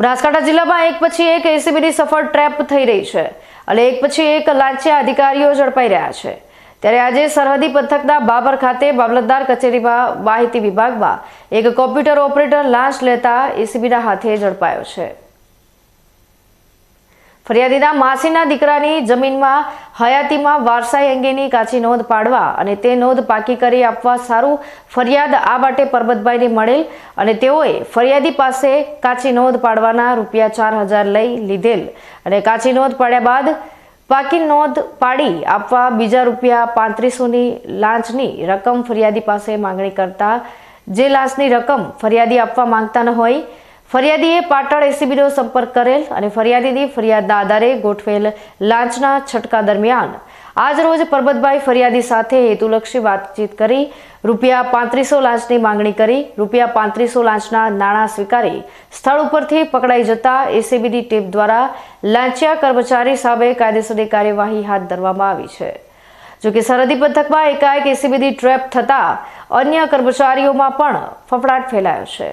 બનાસકાંઠા જિલ્લામાં એક પછી એક એસીબીની સફળ ટ્રેપ થઈ રહી છે અને એક પછી એક લાંચિયા અધિકારીઓ ઝડપાઈ રહ્યા છે. ત્યારે આજે સરહદી પંથકના બાબર ખાતે મામલતદાર કચેરીમાં માહિતી વિભાગમાં એક કોમ્પ્યુટર ઓપરેટર લાંચ લેતા એસીબીના હાથે ઝડપાયો છે. ફરિયાદીના માસીના દીકરાની જમીનમાં હયાતીમાં વારસાઈ અંગેની કાચી નોંધ પાડવા અને તે નોંધ પાકી કરી આપવા સારું ફરિયાદ આ માટે પરબતભાઈને મળેલ અને તેઓએ ફરિયાદી પાસે કાચી નોંધ પાડવાના રૂપિયા ચાર હજાર લઈ લીધેલ. અને કાચી નોંધ પાડ્યા બાદ પાકી નોંધ પાડી આપવા બીજા રૂપિયા પાંત્રીસોની લાંચની રકમ ફરિયાદી પાસે માંગણી કરતા જે લાંચની રકમ ફરિયાદી આપવા માંગતા ન હોય ફરિયાદીએ પાટણ એસીબીનો સંપર્ક કરેલ અને ફરિયાદીની ફરિયાદના આધારે ગોઠવેલ લાંચના છટકા દરમિયાન આજરોજ પરબતભાઈ ફરિયાદી સાથે હેતુલક્ષી વાતચીત કરી, રૂપિયા પાંત્રીસો લાંચની માંગણી કરી, રૂપિયા પાંત્રીસો લાંચના નાણાં સ્વીકારી, સ્થળ ઉપરથી પકડાઈ જતા એસીબીની ટીમ દ્વારા લાંચિયા કર્મચારી સામે કાયદેસરની કાર્યવાહી હાથ ધરવામાં આવી છે. જોકે સરહદી પંથકમાં એકાએક એસીબીની ટ્રેપ થતાં અન્ય કર્મચારીઓમાં પણ ફફડાટ ફેલાયો છે.